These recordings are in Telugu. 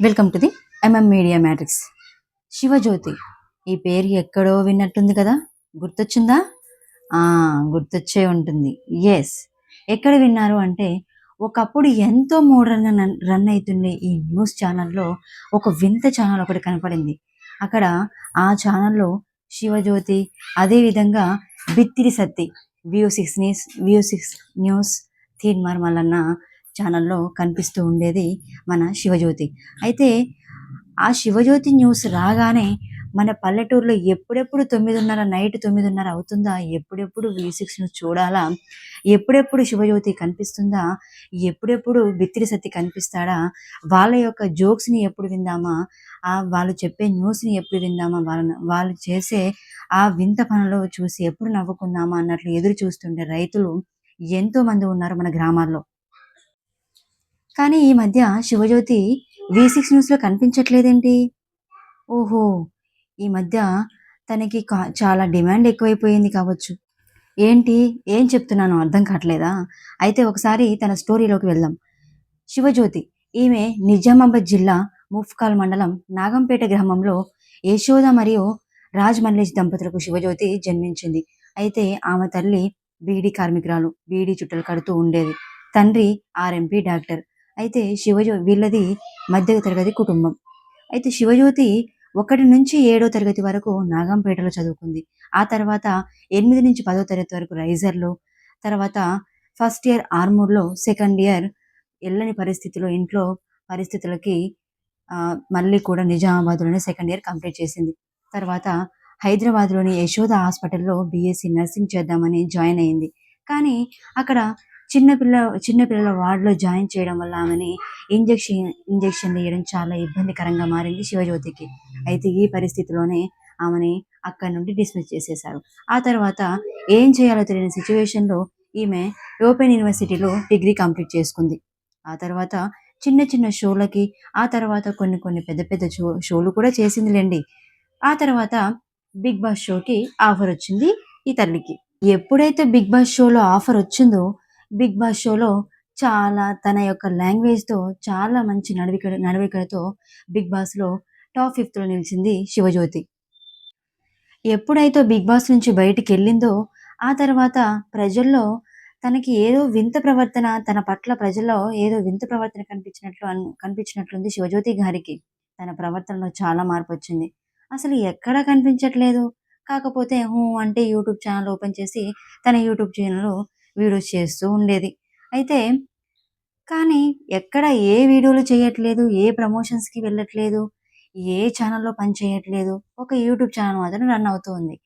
Welcome to the MM media matrix Shivajyothi ఈ పేరు ఎక్కడో విన్నట్టుంది కదా? గుర్తొచ్చిందా? గుర్తొచ్చే ఉంటుంది. ఎస్ ఎక్కడ విన్నారు అంటే ఒకప్పుడు ఎంతో మోడర్న్ రన్ అవుతుండే ఈ న్యూస్ ఛానల్లో ఒక వింత ఛానల్ ఒకటి కనపడింది. అక్కడ ఆ ఛానల్లో శివజ్యోతి అదేవిధంగా Bithiri Sathi V six news V six news Teenmaar Mallanna ఛానల్లో కనిపిస్తూ ఉండేది మన శివజ్యోతి. అయితే ఆ శివజ్యోతి న్యూస్ రాగానే మన పల్లెటూరులో ఎప్పుడెప్పుడు తొమ్మిదిన్నర నైట్ తొమ్మిదిన్నర అవుతుందా? ఎప్పుడెప్పుడు వి సిక్స్ న్యూస్ చూడాలా? ఎప్పుడెప్పుడు శివజ్యోతి కనిపిస్తుందా? ఎప్పుడెప్పుడు బిత్తిరి సతి కనిపిస్తాడా? వాళ్ళ యొక్క జోక్స్ని ఎప్పుడు విందామా? ఆ వాళ్ళు చెప్పే న్యూస్ని ఎప్పుడు విందామా? వాళ్ళ వాళ్ళు చేసే ఆ వింత పనులు చూసి ఎప్పుడు నవ్వుకుందామా అన్నట్లు ఎదురు చూస్తుండే రైతులు ఎంతో మంది ఉన్నారు మన గ్రామాల్లో. కానీ ఈ మధ్య శివజ్యోతి వి సిక్స్ న్యూస్లో కనిపించట్లేదేంటి? ఓహో ఈ మధ్య తనకి కా- చాలా డిమాండ్ ఎక్కువైపోయింది కావచ్చు. ఏంటి? ఏం చెప్తున్నానో అర్థం కావట్లేదా? అయితే ఒకసారి తన స్టోరీలోకి వెళ్దాం. శివజ్యోతి ఈమె నిజామాబాద్ జిల్లా ముఫ్కాల్ మండలం నాగంపేట గ్రామంలో యశోద మరియు రాజ్ మల్లేష్ దంపతులకు శివజ్యోతి జన్మించింది. అయితే ఆమె తల్లి బీడీ కార్మికురాలు బీడీ చుట్టలు కడుతూ ఉండేది. తండ్రి ఆర్ఎంపీ డాక్టర్. అయితే శివజ్యో వీళ్ళది మధ్య తరగతి కుటుంబం. అయితే శివజ్యోతి ఒకటి నుంచి ఏడో తరగతి వరకు నాగంపేటలో చదువుకుంది. ఆ తర్వాత ఎనిమిది నుంచి పదో తరగతి వరకు రైజర్లో తర్వాత ఫస్ట్ ఇయర్ ఆర్మూర్లో సెకండ్ ఇయర్ వెళ్ళని పరిస్థితిలో ఇంట్లో పరిస్థితులకి మళ్ళీ కూడా నిజామాబాద్లోనే సెకండ్ ఇయర్ కంప్లీట్ చేసింది. తర్వాత హైదరాబాద్లోని యశోద హాస్పిటల్లో బీఎస్సీ నర్సింగ్ చేద్దామని జాయిన్ అయింది. కానీ అక్కడ చిన్నపిల్ల చిన్నపిల్లల వార్డులో జాయిన్ చేయడం వల్ల ఆమెని ఇంజెక్షన్ ఇంజెక్షన్లు వేయడం చాలా ఇబ్బందికరంగా మారింది శివజ్యోతికి. అయితే ఈ పరిస్థితిలోనే ఆమెని అక్కడి నుండి డిస్మిస్ చేసేశారు. ఆ తర్వాత ఏం చేయాలో తెలియని సిచ్యువేషన్లో ఈమె ఓపెన్ యూనివర్సిటీలో డిగ్రీ కంప్లీట్ చేసుకుంది. ఆ తర్వాత చిన్న చిన్న షోలకి ఆ తర్వాత కొన్ని కొన్ని పెద్ద పెద్ద షో షోలు కూడా చేసిందిలేండి. ఆ తర్వాత బిగ్ బాస్ షోకి ఆఫర్ వచ్చింది ఈ తల్లికి. ఎప్పుడైతే బిగ్ బాస్ షోలో ఆఫర్ వచ్చిందో బిగ్ బాస్ షోలో చాలా తన యొక్క లాంగ్వేజ్తో చాలా మంచి నడవిక నడవికలతో బిగ్ బాస్లో టాప్ ఫిఫ్త్లో నిలిచింది శివజ్యోతి. ఎప్పుడైతే బిగ్ బాస్ నుంచి బయటికి వెళ్ళిందో ఆ తర్వాత ప్రజల్లో తనకి ఏదో వింత ప్రవర్తన తన పట్ల ప్రజల్లో ఏదో వింత ప్రవర్తన కనిపించినట్లు అన్- కనిపించినట్లుంది శివజ్యోతి గారికి. తన ప్రవర్తనలో చాలా మార్పు వచ్చింది. అసలు ఎక్కడా కనిపించట్లేదు. కాకపోతే హూ అంటే యూట్యూబ్ ఛానల్ ఓపెన్ చేసి తన యూట్యూబ్ ఛానల్ వీడియోస్ చేస్తూ ఉండేది. అయితే కానీ ఎక్కడ ఏ వీడియోలు చేయట్లేదు ఏ ప్రమోషన్స్కి వెళ్ళట్లేదు ఏ ఛానల్లో పని చేయట్లేదు ఒక యూట్యూబ్ ఛానల్ మాత్రం రన్ అవుతూ ఉంది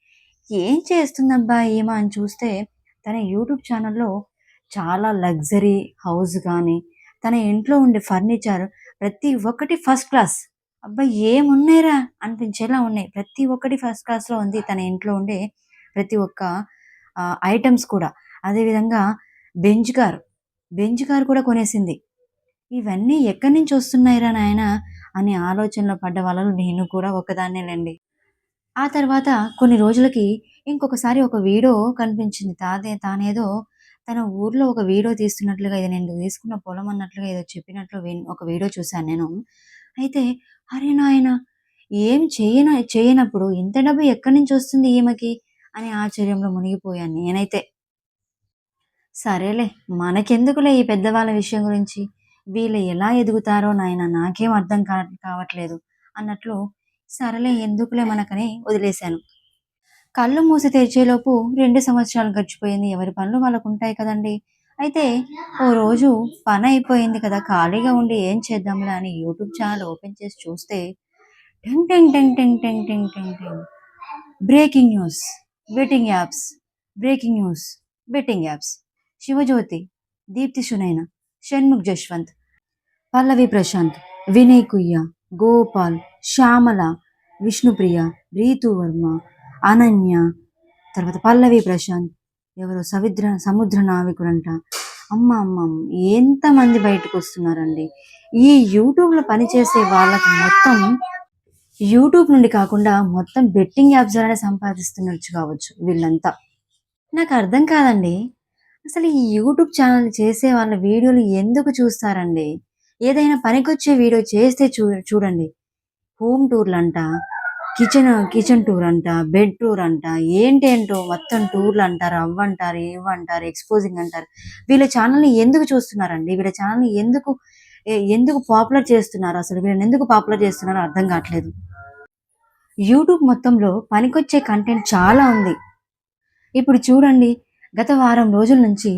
ఏం చేస్తుందబ్బా ఏమో అని చూస్తే తన యూట్యూబ్ ఛానల్లో చాలా లగ్జరీ హౌస్ కానీ తన ఇంట్లో ఉండే ఫర్నిచర్ ప్రతి ఒక్కటి ఫస్ట్ క్లాస్. అబ్బా ఏమున్నాయిరా అనిపించేలా ఉన్నాయి. ప్రతి ఒక్కటి ఫస్ట్ క్లాస్లో ఉంది తన ఇంట్లో ఉండే ప్రతి ఒక్క ఐటమ్స్ కూడా. అదేవిధంగా బెంజ్ కార్ బెంజ్ కార్ కూడా కొనేసింది. ఇవన్నీ ఎక్కడి నుంచి వస్తున్నాయిరా నాయన అనే ఆలోచనలో పడ్డ వాళ్ళలో నేను కూడా ఒకదాన్నేనండి ఆ తర్వాత కొన్ని రోజులకి ఇంకొకసారి ఒక వీడియో కనిపించింది. తాదే తానేదో తన ఊర్లో ఒక వీడియో తీస్తున్నట్లుగా ఇది నేను తీసుకున్న పొలం అన్నట్లుగా ఏదో చెప్పినట్లు ఒక వీడియో చూశాను నేను. అయితే అరే నాయన ఏం చేయన చేయనప్పుడు ఇంత డబ్బు ఎక్కడి నుంచి వస్తుంది ఈమెకి? అని ఆశ్చర్యంలో మునిగిపోయాను నేనైతే. సరేలే మనకెందుకులే ఈ పెద్దవాళ్ళ విషయం గురించి? వీళ్ళు ఎలా ఎదుగుతారో నాయన నాకేం అర్థం కా కావట్లేదు అన్నట్లు సరేలే ఎందుకులే మనకని వదిలేశాను. కళ్ళు మూసి తెరిచేలోపు రెండు సంవత్సరాలు గడిచిపోయింది. ఎవరి పనులు వాళ్ళకు ఉంటాయి కదండి. అయితే ఓ రోజు పని అయిపోయింది కదా ఖాళీగా ఉండి ఏం చేద్దాంలే అని యూట్యూబ్ ఛానల్ ఓపెన్ చేసి చూస్తే టెంగ్ టెంగ్ టెంగ్ టెంగ్ టెంగ్ టెంగ్ టెంగ్ టెంగ్ breaking news betting apps breaking news betting apps. Shivajyothi Deepthi Sunaina Shanmukh Jaswanth Pallavi Prashanth Vinay కుయ్య Gopal Shyamala Vishnupriya Ritu Varma Ananya తర్వాత పల్లవి ప్రశాంత్ ఎవరో సముద్ర సముద్ర నావికుడంట అంట అమ్మ అమ్మ, ఎంతమంది బయటకు వస్తున్నారండి. ఈ యూట్యూబ్లో పనిచేసే వాళ్ళకి మొత్తం యూట్యూబ్ నుండి కాకుండా మొత్తం బెట్టింగ్ యాప్స్ ద్వారా సంపాదిస్తున్నచ్చు కావచ్చు వీళ్ళంతా. నాకు అర్థం కాదండి. అసలు ఈ యూట్యూబ్ ఛానల్ చేసే వాళ్ళ వీడియోలు ఎందుకు చూస్తారండి? ఏదైనా పనికొచ్చే వీడియో చేస్తే చూ చూడండి. హోమ్ టూర్లు అంట కిచెన్ కిచెన్ టూర్ అంట బెడ్ టూర్ అంట ఏంటేంటో మొత్తం టూర్లు అంటారు అవ్వంటారు ఏవంటారు ఎక్స్పోజింగ్ అంటారు వీళ్ళ ఛానల్ని ఎందుకు చూస్తున్నారండి? వీళ్ళ ఛానల్ని ఎందుకు ఎందుకు పాపులర్ చేస్తున్నారు అసలు? వీళ్ళని ఎందుకు పాపులర్ చేస్తున్నారో అర్థం కావట్లేదు. యూట్యూబ్ మొత్తంలో పనికొచ్చే కంటెంట్ చాలా ఉంది. ఇప్పుడు చూడండి గత వారం రోజుల నుంచి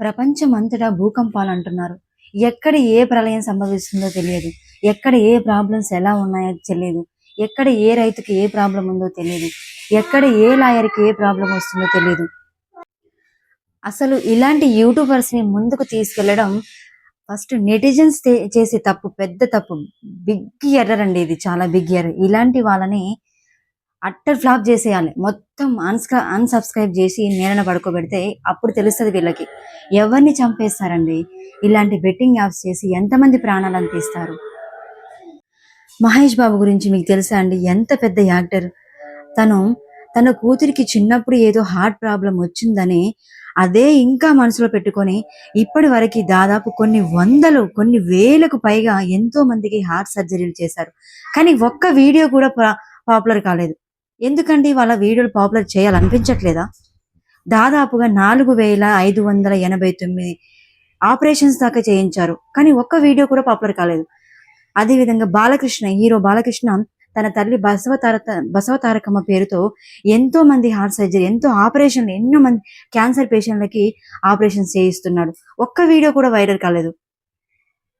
ప్రపంచం అంతటా భూకంపాలు అంటున్నారు ఎక్కడ ఏ ప్రళయం సంభవిస్తుందో తెలియదు. ఎక్కడ ఏ ప్రాబ్లమ్స్ ఎలా ఉన్నాయో తెలియదు. ఎక్కడ ఏ రైతుకి ఏ ప్రాబ్లం ఉందో తెలియదు. ఎక్కడ ఏ లాయర్కి ఏ ప్రాబ్లం వస్తుందో తెలియదు. అసలు ఇలాంటి యూట్యూబర్స్ని ముందుకు తీసుకెళ్ళడం ఫస్ట్ నెటిజన్స్ చేసే తప్పు పెద్ద తప్పు. బిగ్ ఎర్రర్ అండి ఇది. చాలా బిగ్ ఎర్రర్ ఇలాంటి వాళ్ళని అట్టర్ ఫ్లాప్ చేసేయాలి. మొత్తం అన్స్క్రా అన్సబ్స్క్రైబ్ చేసి నేలన పడుకోబెడితే అప్పుడు తెలుస్తుంది వీళ్ళకి. ఎవరిని చంపేస్తారండి? ఇలాంటి బెట్టింగ్ యాప్స్ చేసి ఎంతమంది ప్రాణాలను తీస్తారు? మహేష్ బాబు గురించి మీకు తెలుసా అండి? ఎంత పెద్ద యాక్టర్. తను తన కూతురికి చిన్నప్పుడు ఏదో హార్ట్ ప్రాబ్లం వచ్చిందని అదే ఇంకా మనసులో పెట్టుకొని ఇప్పటి వరకు దాదాపు కొన్ని వందలు కొన్ని వేలకు పైగా ఎంతో మందికి హార్ట్ సర్జరీలు చేశారు. కానీ ఒక్క వీడియో కూడా పాపులర్ కాలేదు. ఎందుకండి వాళ్ళ వీడియోలు పాపులర్ చేయాలనిపించట్లేదా? దాదాపుగా నాలుగు వేల ఐదు వందల ఎనభై తొమ్మిది ఆపరేషన్స్ దాకా చేయించారు. కానీ ఒక్క వీడియో కూడా పాపులర్ కాలేదు. అదేవిధంగా బాలకృష్ణ హీరో బాలకృష్ణ తన తల్లి బసవ తారక బసవ తారకమ్మ పేరుతో ఎంతో మంది హార్ట్ సర్జరీ ఎంతో ఆపరేషన్లు ఎన్నో మంది క్యాన్సర్ పేషెంట్లకి ఆపరేషన్స్ చేయిస్తున్నాడు. ఒక్క వీడియో కూడా వైరల్ కాలేదు.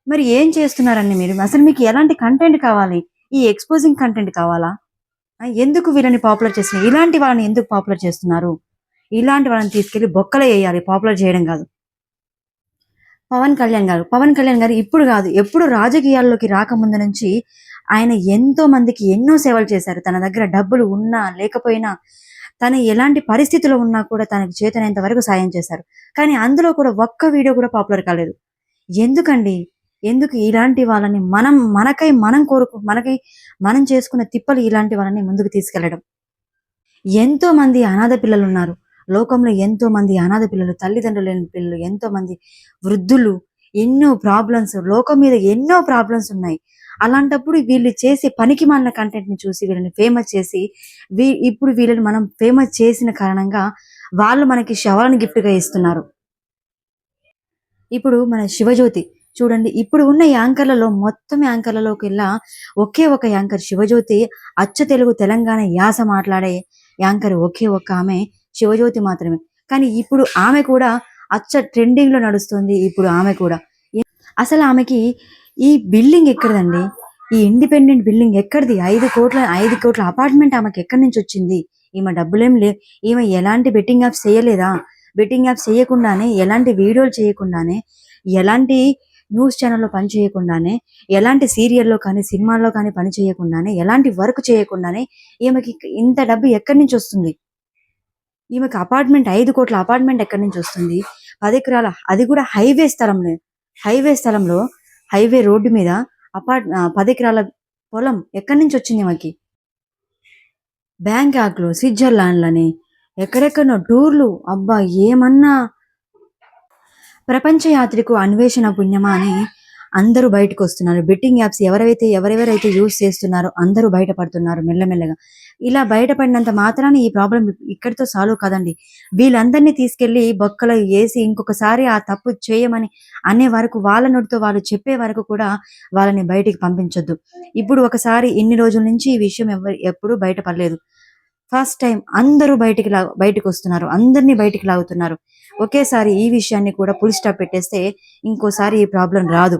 మరి ఏం చేస్తున్నారండి మీరు? అసలు మీకు ఎలాంటి కంటెంట్ కావాలి? ఈ ఎక్స్పోజింగ్ కంటెంట్ కావాలా? ఎందుకు వీళ్ళని పాపులర్ చేసిన ఇలాంటి వాళ్ళని ఎందుకు పాపులర్ చేస్తున్నారు? ఇలాంటి వాళ్ళని తీసుకెళ్ళి బొక్కలు వేయాలి పాపులర్ చేయడం కాదు. పవన్ కళ్యాణ్ గారు పవన్ కళ్యాణ్ గారు ఇప్పుడు కాదు ఎప్పుడు రాజకీయాల్లోకి రాకముందు నుంచి ఆయన ఎంతో మందికి ఎన్నో సేవలు చేశారు. తన దగ్గర డబ్బులు ఉన్నా లేకపోయినా తను ఎలాంటి పరిస్థితిలో ఉన్నా కూడా తనకు చేతనైనంత వరకు సాయం చేశారు. కానీ అందులో కూడా ఒక్క వీడియో కూడా పాపులర్ కాలేదు. ఎందుకండి? ఎందుకు ఇలాంటి వాళ్ళని మనం మనకై మనం కోరుకు మనకై మనం చేసుకున్న తిప్పలు ఇలాంటి వాళ్ళని ముందుకు తీసుకెళ్ళడం. ఎంతో మంది అనాథ పిల్లలు ఉన్నారు లోకంలో ఎంతో మంది అనాథ పిల్లలు తల్లిదండ్రులు లేని పిల్లలు ఎంతో మంది వృద్ధులు ఎన్నో ప్రాబ్లమ్స్ లోకం మీద ఎన్నో ప్రాబ్లమ్స్ ఉన్నాయి. అలాంటప్పుడు వీళ్ళు చేసే పనికి మాలిన కంటెంట్ని చూసి వీళ్ళని ఫేమస్ చేసి వీ ఇప్పుడు వీళ్ళని మనం ఫేమస్ చేసిన కారణంగా వాళ్ళు మనకి శవాలను గిఫ్ట్గా గా ఇస్తున్నారు. ఇప్పుడు మన శివజ్యోతి చూడండి ఇప్పుడు ఉన్న యాంకర్లలో మొత్తం యాంకర్లలోకెల్లా ఒకే ఒక యాంకర్ శివజ్యోతి అచ్చ తెలుగు తెలంగాణ యాస మాట్లాడే యాంకర్ ఒకే ఒక ఆమె శివజ్యోతి మాత్రమే. కానీ ఇప్పుడు ఆమె కూడా అచ్చ ట్రెండింగ్లో నడుస్తుంది ఇప్పుడు ఆమె కూడా. అసలు ఆమెకి ఈ బిల్డింగ్ ఎక్కడదండి? ఈ ఇండిపెండెంట్ బిల్డింగ్ ఎక్కడిది? ఐదు కోట్ల ఐదు కోట్ల అపార్ట్మెంట్ ఆమెకి ఎక్కడి నుంచి వచ్చింది? ఈమె డబ్బులేం లే ఈమె ఎలాంటి బెట్టింగ్ యాప్స్ చేయలేదా? బెట్టింగ్ యాప్స్ చేయకుండానే ఎలాంటి వీడియోలు చేయకుండానే ఎలాంటి న్యూస్ ఛానల్లో పని చేయకుండానే ఎలాంటి సీరియల్లో కానీ సినిమాల్లో కానీ పని చేయకుండానే ఎలాంటి వర్క్ చేయకుండానే ఈమెకి ఇంత డబ్బు ఎక్కడి నుంచి వస్తుంది? ఈమెకి అపార్ట్మెంట్ ఐదు కోట్ల అపార్ట్మెంట్ ఎక్కడి నుంచి వస్తుంది? పది ఎకరాల అది కూడా హైవే స్థలంలో హైవే స్థలంలో హైవే రోడ్డు మీద అపార్ట్ పది ఎకరాల పొలం ఎక్కడి నుంచి వచ్చింది ఈమెకి? బ్యాంకాక్లో స్విట్జర్లాండ్లని ఎక్కడెక్కడో టూర్లు. అబ్బా ఏమన్నా ప్రపంచ యాత్రికు అన్వేషణ పుణ్యమా అని అందరూ బయటకు వస్తున్నారు బెట్టింగ్ యాప్స్ ఎవరైతే ఎవరెవరైతే యూజ్ చేస్తున్నారో అందరూ బయటపడుతున్నారు మెల్లమెల్లగా. ఇలా బయటపడినంత మాత్రాన ఈ ప్రాబ్లం ఇక్కడితో సాల్వ్ కాదండి. వీళ్ళందరినీ తీసుకెళ్ళి బొక్కలు వేసి ఇంకొకసారి ఆ తప్పు చేయమని అనే వరకు వాళ్ళ నోటితో వాళ్ళు చెప్పే వరకు కూడా వాళ్ళని బయటికి పంపించొద్దు. ఇప్పుడు ఒకసారి ఇన్ని రోజుల నుంచి ఈ విషయం ఎవరు ఎప్పుడూ బయటపడలేదు. ఫస్ట్ టైం అందరూ బయటికి లా బయటకు వస్తున్నారు అందరినీ బయటికి లాగుతున్నారు. ఒకేసారి ఈ విషయాన్ని కూడా ఫుల్ స్టాప్ పెట్టేస్తే ఇంకోసారి ఈ ప్రాబ్లం రాదు.